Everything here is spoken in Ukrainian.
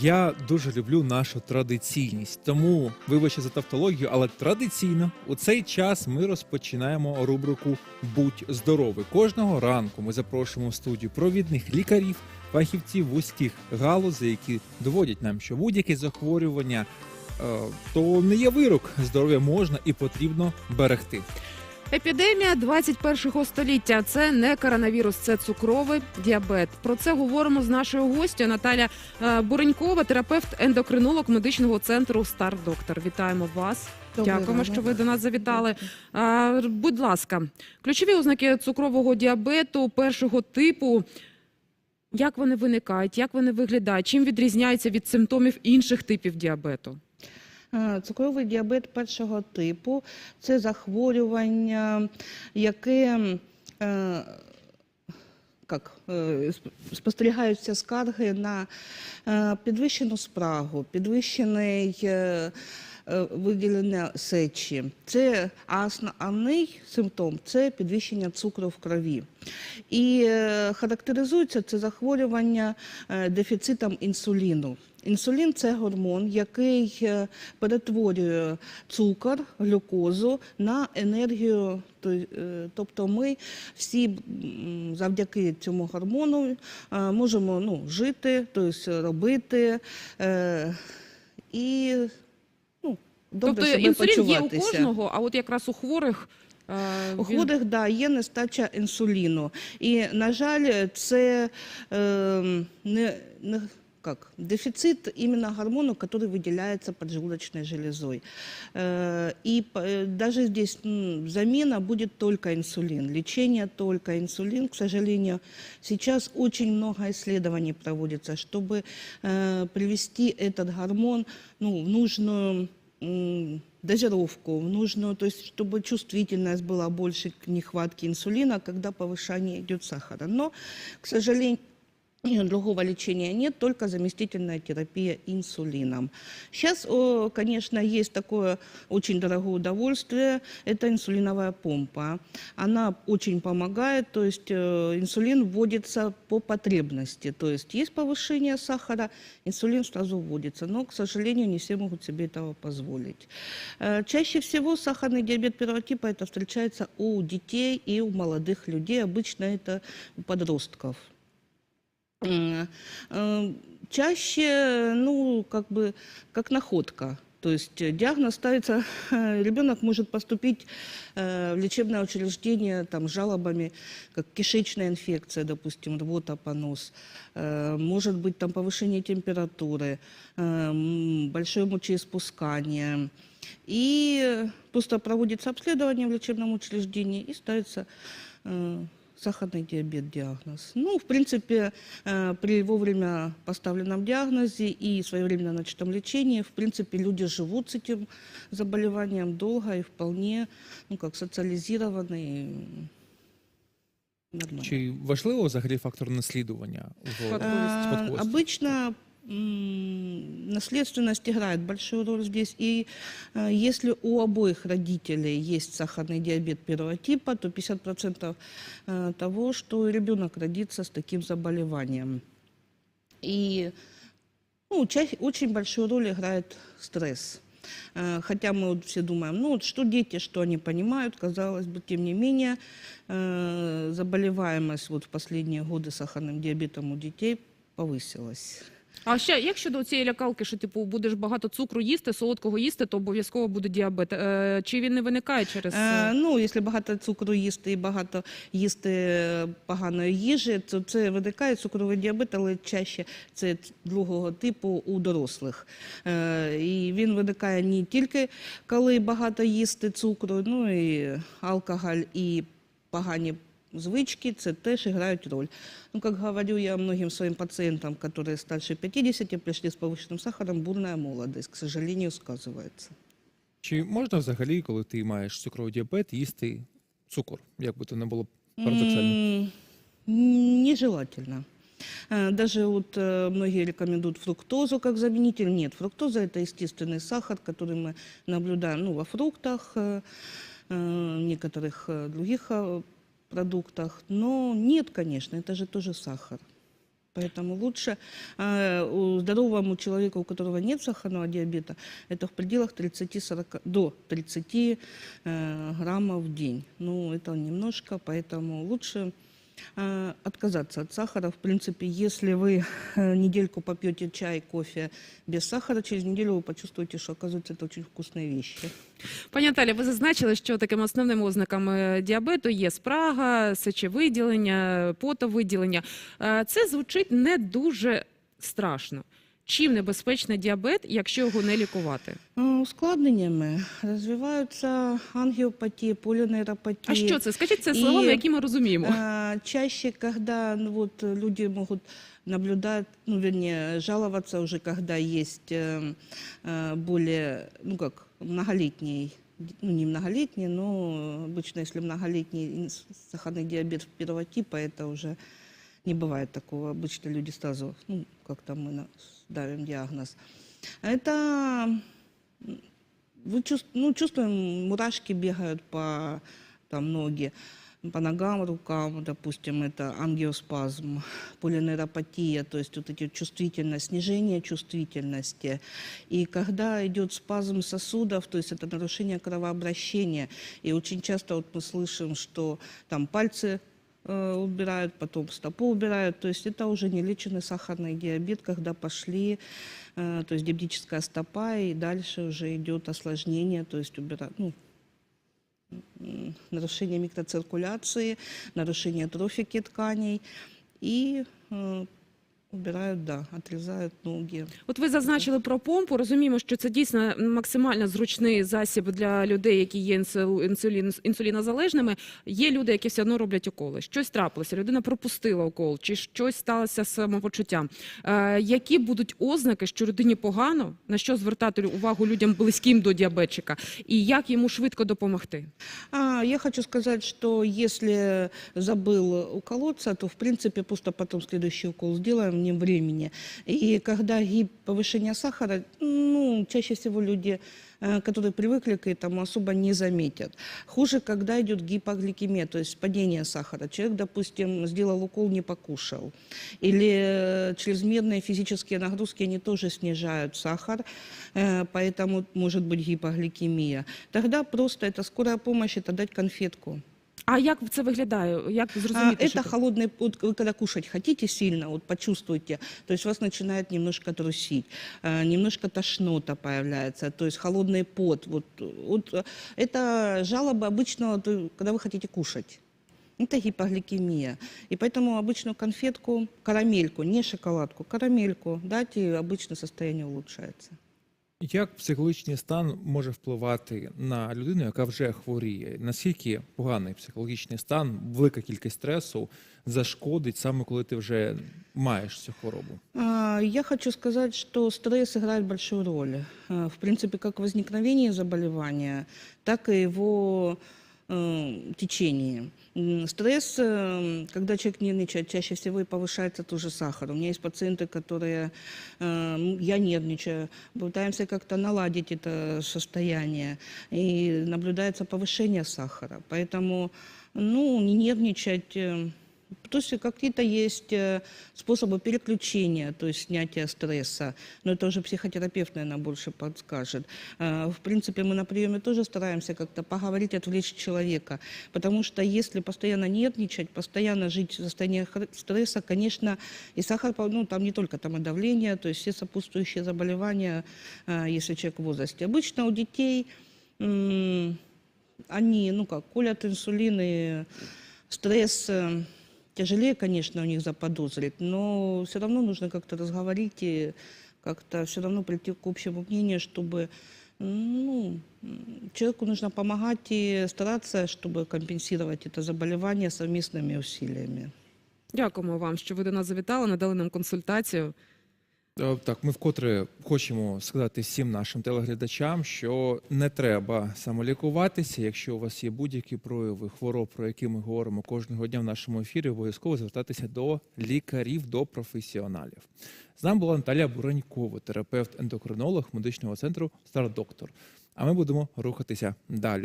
Я дуже люблю нашу традиційність, тому вибачте за тавтологію, але традиційно у цей час ми розпочинаємо рубрику Будь здоровий. Кожного ранку ми запрошуємо в студію провідних лікарів, фахівців вузьких галузей, які доводять нам, що будь-яке захворювання е, то не є вирок. Здоров'я можна і потрібно берегти. Епідемія 21-го століття це не коронавірус, це цукровий діабет. Про це говоримо з нашою гостю Наталя е, Буренькова, терапевт, ендокринолог медичного центру Стар Доктор. Вітаємо вас. Дякуємо, що ви до нас завітали. А, будь ласка, ключові ознаки цукрового діабету першого типу. Як вони виникають, як вони виглядають, чим відрізняються від симптомів інших типів діабету? Е, Цукровий діабет першого типу. Це захворювання, яке е, як, е, спостерігаються скарги на підвищену спрагу, підвищений виділення сечі. Це основний симптом це підвищення цукру в крові. І е, характеризується це захворювання е, дефіцитом інсуліну. Інсулін це гормон, який е, перетворює цукор, глюкозу на енергію. Е, Тобто ми всі завдяки цьому гормону е, можемо ну, жити, тобто робити е, і добре тобто себе інсулін є у почуватися. кожного, а от якраз у хворих е, У він- хворих да, є нестача інсуліну. І, на жаль, це е, не, не, как, дефицит именно гормона, который выделяется поджелудочной железой. Э, И э, даже здесь м, замена будет только инсулин, лечение только инсулин. К сожалению, сейчас очень много исследований проводится, чтобы э, привести этот гормон ну, в нужную м, дозировку, в нужную, то есть чтобы чувствительность была больше к нехватке инсулина, когда повышение идет сахара. Но, к сожалению, Другого лечения нет, только заместительная терапия инсулином. Сейчас, конечно, есть такое очень дорогое удовольствие, это инсулиновая помпа. Она очень помогает, то есть э, инсулин вводится по потребности. То есть есть повышение сахара, инсулин сразу вводится. Но, к сожалению, не все могут себе этого позволить. Э, Чаще всего сахарный диабет первого типа это встречается у детей и у молодых людей. Обычно это у подростков. М, э, Чаще, ну, как бы, как находка. То есть э, диагноз ставится, ребенок может поступить э, в лечебное учреждение там, с жалобами, как кишечная инфекция, допустим, рвота, понос, Э, может быть там повышение температуры, э, м, большое мочеиспускание. И просто проводится обследование в лечебном учреждении и ставится э, сахарный диабет диагноз. Ну, в принципе, э, при вовремя поставленном диагнозе и своевременно начатом лечении, в принципе, люди живут с этим заболеванием долго и вполне, ну, как социализированы. и Нормально. Чи важливо взагалі фактор наслідування в Спадковість. А, спадковості? Обычно м, наследственность играет большую роль здесь. И э, если у обоих родителей есть сахарный диабет первого типа, то 50% э, того, что ребенок родится с таким заболеванием. И ну, очень большую роль играет стресс. Э, Хотя мы вот все думаем, ну вот что дети, что они понимают, казалось бы, тем не менее, заболеваемость вот в последние годы сахарным диабетом у детей повысилась. А ще як щодо цієї лякалки, що типу будеш багато цукру їсти, солодкого їсти, то обов'язково буде діабет. Е, чи він не виникає через Е, е, ну, якщо багато цукру їсти і багато їсти поганої їжі, то це виникає цукровий діабет, але чаще це другого типу у дорослих. Е, і він виникає не тільки коли багато їсти цукру, ну і алкоголь і погані звички, це теж грають роль. Ну, как говорю я многим своим пациентам, которые старше 50, пришли с повышенным сахаром, бурная молодость, к сожалению, сказывается. Чи можна взагалі, коли ти маєш цукровий діабет, їсти цукор? Як би то не було парадоксально? М, Нежелательно. Э, Даже вот э, многие рекомендуют фруктозу как заменитель. Нет, фруктоза это естественный сахар, который мы наблюдаем ну, во фруктах, э, э, некоторых э, других э, продуктах. Но нет, конечно, это же тоже сахар. Поэтому лучше э, у здоровому человеку, у которого нет сахарного диабета, это в пределах 30-40, до 30 э, граммов в день. Ну, это немножко, поэтому лучше э, отказаться от сахара. В принципе, если вы э, недельку попьете чай, кофе без сахара, через неделю вы почувствуете, что, оказывается, это очень вкусные вещи. Пані Наталі, ви зазначили, що такими основними ознаками діабету є спрага, сечовиділення, потовиділення. Е, Це звучить не дуже страшно. Чим небезпечний діабет, якщо його не лікувати? Э, Ускладнениями развиваются ангиопатия, полинейропатия. А що це? Скажіть це І- словами, які ми розуміємо. А, Чаще, когда ну, вот, э, люди могут наблюдать, ну, вернее, жаловаться уже, когда есть э, э, более, ну, как, многолетний, ну, не многолетний, но обычно, если многолетний ин- сахарный диабет первого типа, это уже не бывает такого. Обычно люди сразу, ну, как-то мы на- ставим диагноз. Это м, вы чувств- ну, чувствуем, мурашки бегают по там, ноги, по ногам, рукам, допустим, это ангиоспазм, полинейропатия, то есть вот эти чувствительность, снижение чувствительности. И когда идет спазм сосудов, то есть это нарушение кровообращения, и очень часто вот мы слышим, что там пальцы убирают, потом стопу убирают. То есть это уже не леченный сахарный диабет, когда пошли, э, то есть диабетическая стопа, и дальше уже идет осложнение, то есть убирают, ну, м, нарушение микроциркуляции, нарушение трофики тканей и э, убирают, да, отрезают ноги. От ви зазначили про помпу. Розуміємо, що це дійсно максимально зручний засіб для людей, які є інсулін, інсулінозалежними. Є люди, які все одно роблять уколи. Щось трапилося, людина пропустила укол, чи щось сталося з самопочуттям. Е, які будуть ознаки, що людині погано, на що звертати увагу людям близьким до діабетчика, і як йому швидко допомогти? А, я хочу сказать, что если забыл уколоться, то в принципе просто потом следующий укол сделаем вне времени. И когда гип повышение сахара, ну, чаще всего люди, э, которые привыкли к этому, особо не заметят. Хуже, когда идет гипогликемия, то есть падение сахара. Человек, допустим, сделал укол, не покушал. Или э, чрезмерные физические нагрузки, они тоже снижают сахар, э, поэтому может быть гипогликемия. Тогда просто это скорая помощь, это дать конфетку. А як це виглядає? Як А, зрозуміти, що это це? холодный, вот вы когда кушать хотите сильно, вот почувствуйте, то есть вас начинает немножко трусить, э, немножко тошнота появляется, то есть холодный пот. Вот, вот э, это жалоба обычно, вот, э, когда вы хотите кушать. Это гипогликемия. И поэтому обычную конфетку, карамельку, не шоколадку, карамельку дать, и обычно состояние улучшается. Як психологічний стан може впливати на людину, яка вже хворіє? Наскільки поганий психологічний стан, велика кількість стресу зашкодить саме коли ти вже маєш цю хворобу? Я хочу сказать, что стресс играет большую роль. В принципе, как в возникновении заболевания, так и его течении. М, Стресс, э, когда человек нервничает, чаще всего и повышается тоже сахар. У меня есть пациенты, которые, э, я нервничаю, пытаемся как-то наладить это состояние, и наблюдается повышение сахара. Поэтому, ну, не нервничать, э, то есть какие-то есть э, способы переключения, то есть снятия стресса. Но это уже психотерапевт, наверное, больше подскажет. Э, В принципе, мы на приеме тоже стараемся как-то поговорить, отвлечь человека. Потому что если постоянно нервничать, постоянно жить в состоянии стресса, конечно, и сахар, ну, там не только там и давление, то есть все сопутствующие заболевания, э, если человек в возрасте. Обычно у детей они, ну как, колят инсулин стресс тяжелее, конечно, у них заподозрить, но все равно нужно как-то разговорить и как-то все равно прийти к общему мнению, чтобы ну, м, человеку нужно помогать и стараться, чтобы компенсировать это заболевание совместными усилиями. Дякуємо вам, що ви до нас завітали, надали нам консультацію. Е, Так, ми вкотре хочемо сказати всім нашим телеглядачам, що не треба самолікуватися. Якщо у вас є будь-які прояви хвороб, про які ми говоримо кожного дня в нашому ефірі, обов'язково звертатися до лікарів, до професіоналів. З нами була Наталія Буранькова, терапевт-ендокринолог медичного центру Стар Доктор. А ми будемо рухатися далі.